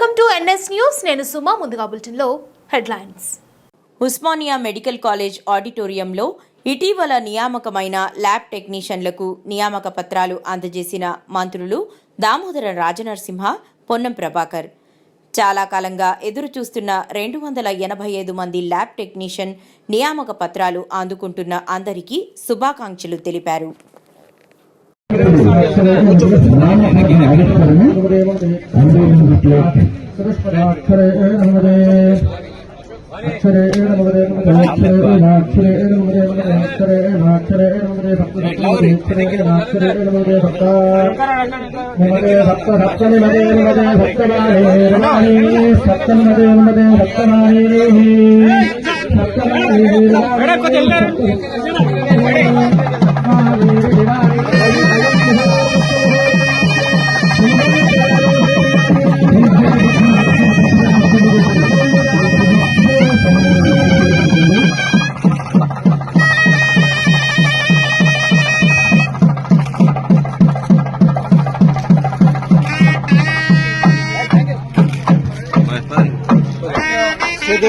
Welcome to NS news. నేను సుమా ముందుగా బులెటిన్లో హెడ్లైన్స్. ఉస్మానియా మెడికల్ కాలేజ్ ఆడిటోరియంలో ఇటీవల నియామకమైన ల్యాబ్ టెక్నీషియన్లకు నియామక పత్రాలు అందజేసిన మంత్రులు దామోదర రాజనరసింహ పొన్నం ప్రభాకర్. చాలా కాలంగా ఎదురుచూస్తున్న రెండు వందల ఎనభై ఐదు మంది ల్యాబ్ టెక్నీషియన్ నియామక పత్రాలు అందుకుంటున్న అందరికీ శుభాకాంక్షలు తెలిపారు. అక్షరే నమదే అక్షరే నాక్షరే నమదే అక్షరే నాక్షరే నమదే భక్త నాక్షరే నమదే భక్త నమదే భక్త భక్త నమదే నమదే భక్తమానే రమాణి సప్త నమదే నమదే భక్తమానే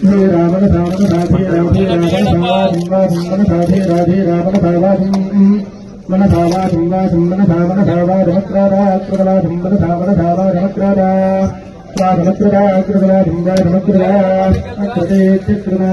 రావణ రావణ రాధే రాధే రావణ రాధే రాధే రావణ భావాసం మన భావా సింవా సింవన భావన భావా రమక్రారా కృతలా సింవన భావన భావా రమక్రారా స్వాగమక్రదా కృతలా సింవా రమక్రదా కృతే చక్రమా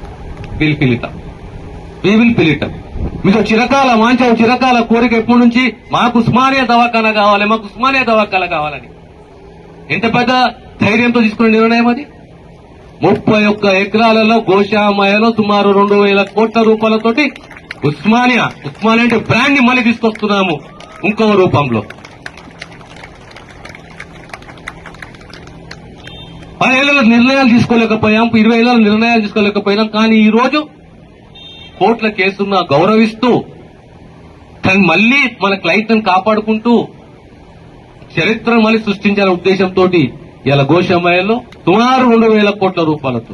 విల్ పిలిటం వి విల్ పిలిటం మీకు చిరకాల వాంఛ చిరకాల కోరిక ఎప్పటి నుంచి? మాకు ఉస్మానియా దవాఖానా కావాలి మాకు ఉస్మానియా దవాఖానా కావాలని. ఎంత పెద్ద ధైర్యంతో తీసుకున్న నిర్ణయం అది? ముప్పై ఒక్క ఎకరాలలో గోశామయలో సుమారు రెండు వేల కోట్ల రూపాయలతోటి ఉస్మానియా ఉస్మానియా అంటే బ్రాండ్ని మళ్ళీ తీసుకొస్తున్నాము. ఇంకో రూపంలో. పదేళ్ళలో నిర్ణయాలు తీసుకోలేకపోయాం ఇరవై ఏళ్ళ నిర్ణయాలు తీసుకోలేకపోయినాం. కానీ ఈ రోజు కోర్టుల కేసున్న గౌరవిస్తూ కానీ మళ్ళీ మన క్లైంట్లను కాపాడుకుంటూ చరిత్రను మళ్ళీ సృష్టించాలనే ఉద్దేశంతో ఇలా గోషమయంలో సుమారు రెండు వేల కోట్ల రూపాయలతో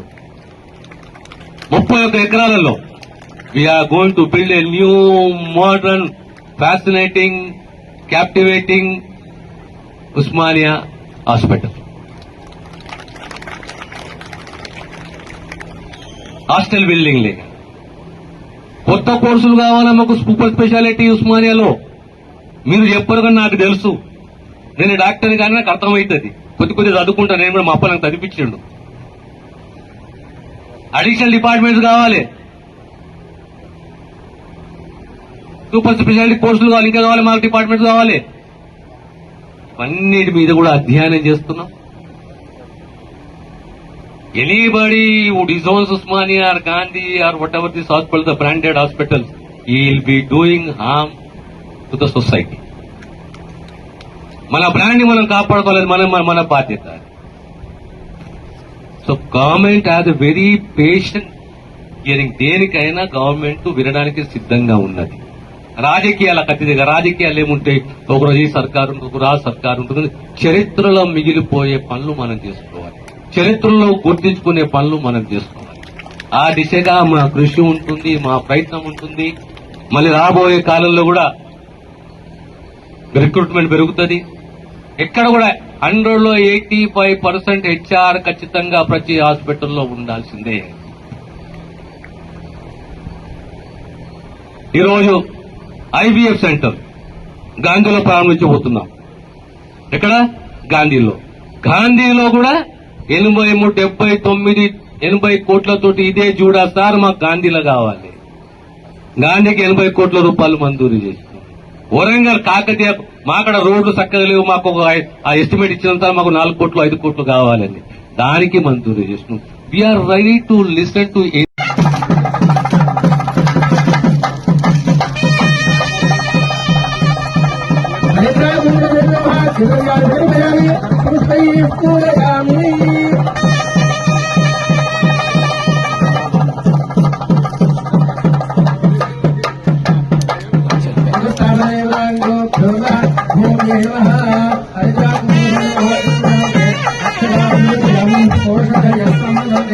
ముప్పై ఒక్క ఎకరాలలో we are going to build a new modern fascinating captivating Osmania hospital hostel building లే కొత్త కోర్సులు కావాలా మాకు సూపర్ స్పెషాలిటీ ఉస్మానియాలో? మీరు చెప్పరు కానీ నాకు తెలుసు. నేను డాక్టర్ కానీ నాకు అర్థమవుతుంది. కొద్ది కొద్ది చదువుకుంటా నేను కూడా మా అప్ప నాకు చదివించిండు అడిషనల్ డిపార్ట్మెంట్స్ కావాలి. సూపర్ స్పెషాలిటీ కోర్సులు కావాలి ఇంకా కావాలి మాకు డిపార్ట్మెంట్స్ కావాలి. అన్నిటి మీద కూడా అధ్యయనం చేస్తున్నాం. Anybody who disowns Usmania or Gandhi or whatever this hospital, the branded hospitals, he will be doing harm to the society. మన బ్రాండ్ని మనం కాపాడుకోలేదు మనం మన- బాధ్యత. So government has a very patient hearing దేనికైనా గవర్నమెంట్ వినడానికి సిద్ధంగా ఉన్నది. రాజకీయాల ఖచ్చితంగా రాజకీయాలు ఏముంటాయి ఒకరోజు ఈ సర్కారు ఉంటుంది, ఒక సర్కారు ఉంటుంది చరిత్రలో మిగిలిపోయే పనులు మనం చేసుకోవాలి. చరిత్రలో గుర్తించుకునే పనులు మనం చేసుకోవాలి. ఆ దిశగా మా కృషి ఉంటుంది మా ప్రయత్నం ఉంటుంది. మళ్ళీ రాబోయే కాలంలో కూడా రిక్రూట్మెంట్ పెరుగుతుంది. ఎక్కడ కూడా హండ్రెడ్లో ఎయిటీ ఫైవ్ పర్సెంట్ హెచ్ఆర్ ఖచ్చితంగా ప్రతి హాస్పిటల్లో ఉండాల్సిందే. ఈరోజు ఐబీఎఫ్ సెంటర్ గాంధీలో ప్రారంభించబోతున్నాం. ఎక్కడ? గాంధీలో. గాంధీలో కూడా ఎనభై మూడు డెబ్బై తొమ్మిది ఎనభై కోట్లతోటి ఇదే చూడా సార్ మాకు గాంధీలో కావాలి. గాంధీకి ఎనభై కోట్ల రూపాయలు మంజూరు చేసినాం వరంగల్ కాకతీయ మాకడ రోడ్లు చక్కగా లేవు మాకు ఒక ఆ ఎస్టిమేట్ ఇచ్చినంత మాకు నాలుగు కోట్లు ఐదు కోట్లు కావాలని దానికి మంజూరు చేసినాం. We are ready to listen to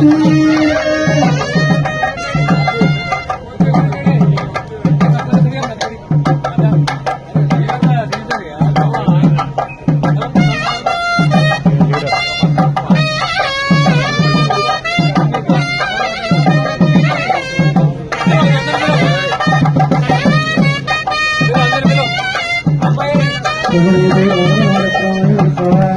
Thank you.